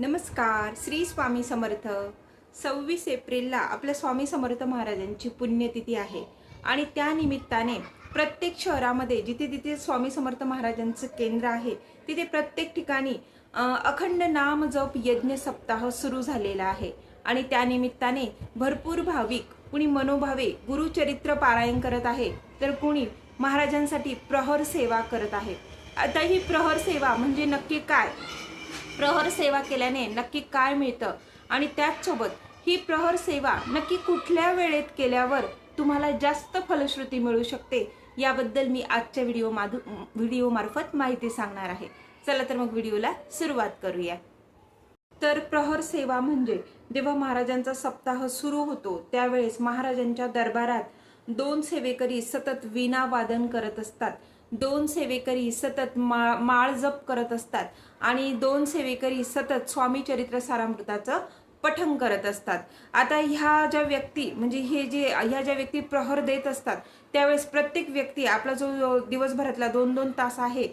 नमस्कार श्री स्वामी समर्थ. सव्वीस एप्रिलला आपल्या स्वामी समर्थ महाराजांची पुण्यतिथी आहे आणि त्यानिमित्ताने प्रत्येक शहरामध्ये जिथे तिथे स्वामी समर्थ महाराजांचं केंद्र आहे तिथे प्रत्येक ठिकाणी अखंड नाम जप यज्ञ सप्ताह सुरू झालेला आहे आणि त्यानिमित्ताने भरपूर भाविक कुणी मनोभावे गुरुचरित्र पारायण करत आहे तर कुणी महाराजांसाठी प्रहर सेवा करत आहे. आता ही प्रहर सेवा म्हणजे नक्की काय? प्रहर सेवा केल्याने नक्की काय मिळतं? आणि त्याचसोबत ही प्रहर सेवा नक्की कुठल्या वेळेत केल्यावर तुम्हाला जास्त फलश्रुती मिळू शकते? याबद्दल मी आजच्या व्हिडिओ माधू व्हिडिओ मार्फत माहिती सांगणार आहे. चला तर मग व्हिडिओला सुरुवात करूया. तर प्रहर सेवा म्हणजे जेव्हा महाराजांचा सप्ताह सुरू होतो त्यावेळेस महाराजांच्या दरबारात दोन सेवेकरी सतत वीणा वादन करत असतात. दोन सेवेकरी सतत मा माळ जप करत असतात आणि दोन सेवेकरी सतत स्वामी चरित्र सारामृताचं पठण करत असतात. आता ह्या ज्या व्यक्ती म्हणजे हे जे ह्या ज्या व्यक्ती प्रहर देत असतात त्यावेळेस प्रत्येक व्यक्ती आपला जो दिवसभरातला दोन दोन तास आहे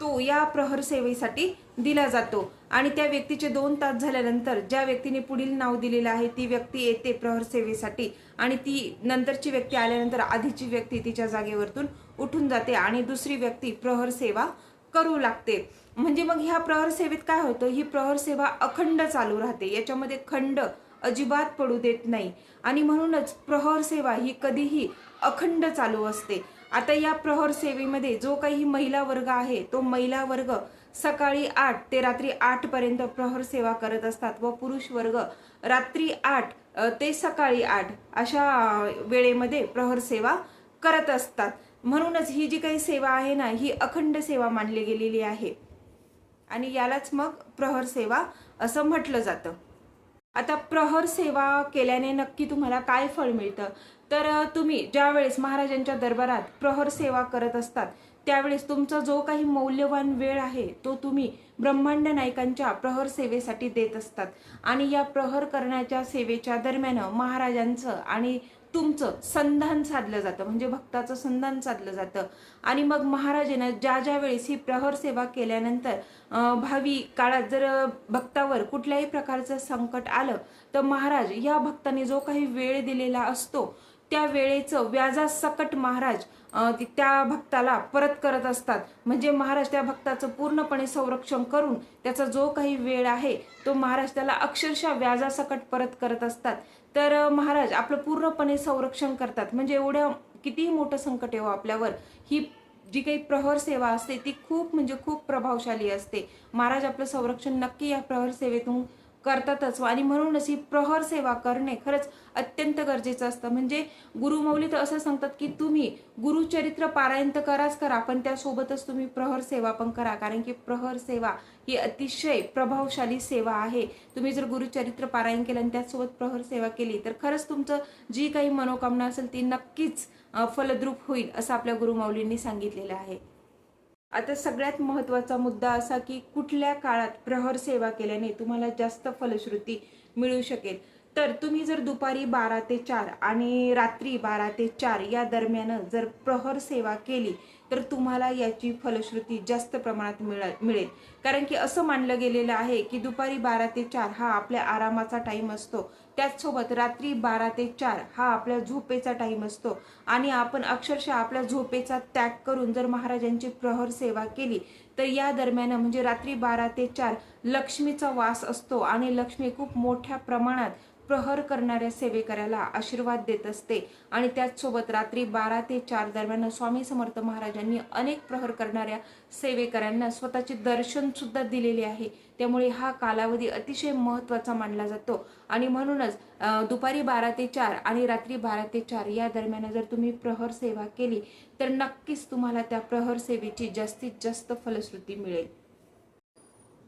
तो या प्रहर सेवेसाठी दिला जातो. आणि त्या व्यक्तीचे दोन तास झाल्यानंतर ज्या व्यक्तीने पुढील नाव दिलेलं आहे ती व्यक्ती येते प्रहर सेवेसाठी आणि ती नंतरची व्यक्ती आल्यानंतर आधीची व्यक्ती तिच्या जागेवरतून उठून जाते आणि दुसरी व्यक्ती प्रहर सेवा करू लागते. म्हणजे मग ह्या प्रहर सेवेत काय होतं? ही प्रहर सेवा अखंड चालू राहते. याच्यामध्ये खंड अजिबात पडू देत नाही. आणि म्हणूनच प्रहर सेवा ही कधीही अखंड चालू असते. आता या प्रहर सेवेमध्ये जो काही महिला वर्ग आहे तो महिला वर्ग सकाळी आठ ते रात्री आठपर्यंत प्रहर सेवा करत असतात व पुरुष वर्ग रात्री आठ ते सकाळी आठ अशा वेळेमध्ये प्रहर सेवा करत असतात. म्हणूनच ही जी काही सेवा आहे ना ही अखंड सेवा मानली गेलेली आहे. आणि यालाच मग प्रहर सेवा असं म्हटलं जातं. आता प्रहर सेवा केल्याने नक्की तुम्हाला काय फळ मिळतं? तर तुम्ही ज्यावेळेस महाराजांच्या दरबारात प्रहर सेवा करत असतात त्यावेळेस तुमचा जो काही मौल्यवान वेळ आहे तो तुम्ही ब्रह्मांड नायकांच्या प्रहर सेवेसाठी देत असतात. आणि या प्रहर करण्याच्या सेवेच्या दरम्यान महाराजांचं आणि तुमचं संधान साधलं जातं म्हणजे भक्ताचं संधान साधलं जातं. आणि मग महाराजांना ज्या ज्या वेळेस ही प्रहर सेवा केल्यानंतर भावी काळात जर भक्तावर कुठल्याही प्रकारचं संकट आलं तर महाराज या भक्ताने जो काही वेळ दिलेला असतो त्या वेळेचं व्याजासकट महाराज त्या भक्ताला परत करत असतात. म्हणजे महाराज त्या भक्ताचं पूर्णपणे संरक्षण करून त्याचा जो काही वेळ आहे तो महाराज त्याला अक्षरशः व्याजासकट परत करत असतात. तर महाराज आपलं पूर्णपणे संरक्षण करतात. म्हणजे एवढं कितीही मोठं संकट येऊ आपल्यावर ही जी काही प्रहर सेवा असते ती खूप म्हणजे खूप प्रभावशाली असते. महाराज आपलं संरक्षण नक्की या प्रहर सेवेतून करतातच. आणि म्हणूनच ही प्रहर सेवा करणे खरंच अत्यंत गरजेचं असतं. म्हणजे गुरुमौली तर असं सांगतात की तुम्ही गुरुचरित्र पारायण तर कराच करा पण त्यासोबतच तुम्ही प्रहर सेवा पण करा. कारण की प्रहर सेवा ही अतिशय प्रभावशाली सेवा आहे. तुम्ही जर गुरुचरित्र पारायण केलं आणि त्याचसोबत प्रहर सेवा केली तर खरंच तुमचं जी काही मनोकामना असेल ती नक्कीच फलद्रूप होईल असं आपल्या गुरुमौलींनी सांगितलेलं आहे. आता सगळ्यात महत्त्वाचा मुद्दा असा की कुठल्या काळात प्रहर सेवा केल्याने तुम्हाला जास्त फलश्रुती मिळू शकेल? तर तुम्ही जर दुपारी बारा ते चार आणि रात्री बारा ते चार या दरम्यान जर प्रहर सेवा केली तर तुम्हाला याची फलश्रुती जास्त प्रमाणात मिळेल कारण की असं मानलं गेलेलं आहे की दुपारी बारा ते चार हा आपल्या आरामाचा टाईम असतो. त्याचसोबत रात्री बारा ते चार हा आपल्या झोपेचा टाईम असतो. आणि आपण अक्षरशः आपल्या झोपेचा त्याग करून जर महाराजांची प्रहर सेवा केली तर या दरम्यान म्हणजे रात्री बारा ते चार लक्ष्मीचा वास असतो. आणि लक्ष्मी खूप मोठ्या प्रमाणात प्रहर करणाऱ्या सेवेकऱ्याला आशीर्वाद देत असते. आणि त्याचसोबत रात्री बारा ते चार दरम्यान स्वामी समर्थ महाराजांनी अनेक प्रहर करणाऱ्या सेवेकऱ्यांना स्वतःचे दर्शन सुद्धा दिलेले आहे. त्यामुळे हा कालावधी अतिशय महत्त्वाचा मानला जातो. आणि म्हणूनच दुपारी बारा ते चार आणि रात्री बारा ते चार या दरम्यान जर तुम्ही प्रहर सेवा केली तर नक्कीच तुम्हाला त्या प्रहर सेवेची जास्तीत जास्त फलश्रुती मिळेल.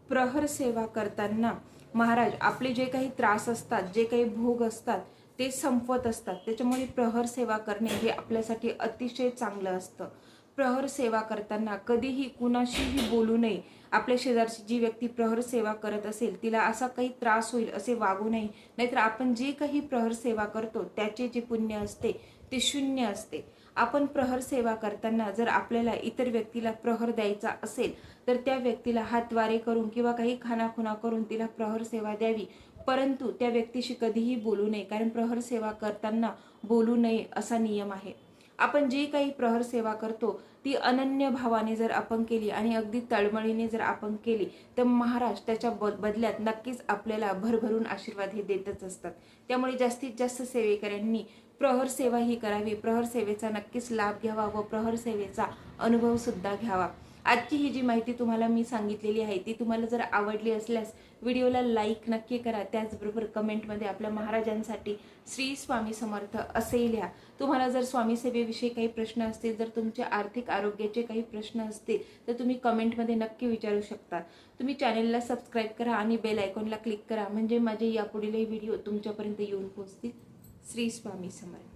प्रहर सेवा करताना महाराज आपले जे काही त्रास असतात जे काही भोग असतात ते संपवत असतात. त्याच्यामुळे प्रहर सेवा करणे हे आपल्यासाठी अतिशय चांगलं असतं. प्रहर सेवा करताना कधीही कुणाशीही बोलू नये. आपल्या शेजारची जी व्यक्ती प्रहर सेवा करत असेल तिला असा काही त्रास होईल असे वागू नये. नाहीतर आपण जे काही प्रहर सेवा करतो त्याचे जे पुण्य असते ते शून्य असते. आपण प्रहर सेवा करताना जर आपल्याला इतर व्यक्तीला प्रहर द्यायचा असेल तर त्या व्यक्तीला हातवारे करून किंवा काही खानाखुणा करून तिला प्रहर सेवा द्यावी. परंतु त्या व्यक्तीशी कधीही बोलू नये कारण प्रहर सेवा करताना बोलू नये असा नियम आहे. आपण जी काही प्रहर सेवा करतो ती अनन्य भावाने जर आपण केली आणि अगदी तळमळीने जर आपण केली तर महाराज त्याच्या ब- बदल्यात नक्कीच आपल्याला भरभरून आशीर्वाद हे देतच असतात. त्यामुळे जास्तीत जास्त सेवेकऱ्यांनी प्रहर सेवा ही करावी. प्रहर सेवेचा नक्कीच लाभ घ्यावा व प्रहर सेवेचा अनुभव सुद्धा घ्यावा. आजची ही जी माहिती तुम्हाला मी सांगितलेली आहे ती तुम्हाला जर आवडली असल्यास व्हिडिओला लाईक नक्की करा. त्याचबरोबर कमेंटमध्ये आपल्या महाराजांसाठी श्री स्वामी समर्थ असे लिहा. तुम्हाला जर स्वामी सेवेविषयी काही प्रश्न असतील जर तुमच्या आर्थिक आरोग्याचे काही प्रश्न असतील तर तुम्ही कमेंटमध्ये नक्की विचारू शकता. तुम्ही चॅनेलला सबस्क्राईब करा आणि बेल आयकॉनला क्लिक करा. म्हणजे माझे यापुढीलही व्हिडिओ तुमच्यापर्यंत येऊन पोहोचतील. श्री स्वामी समर्थ.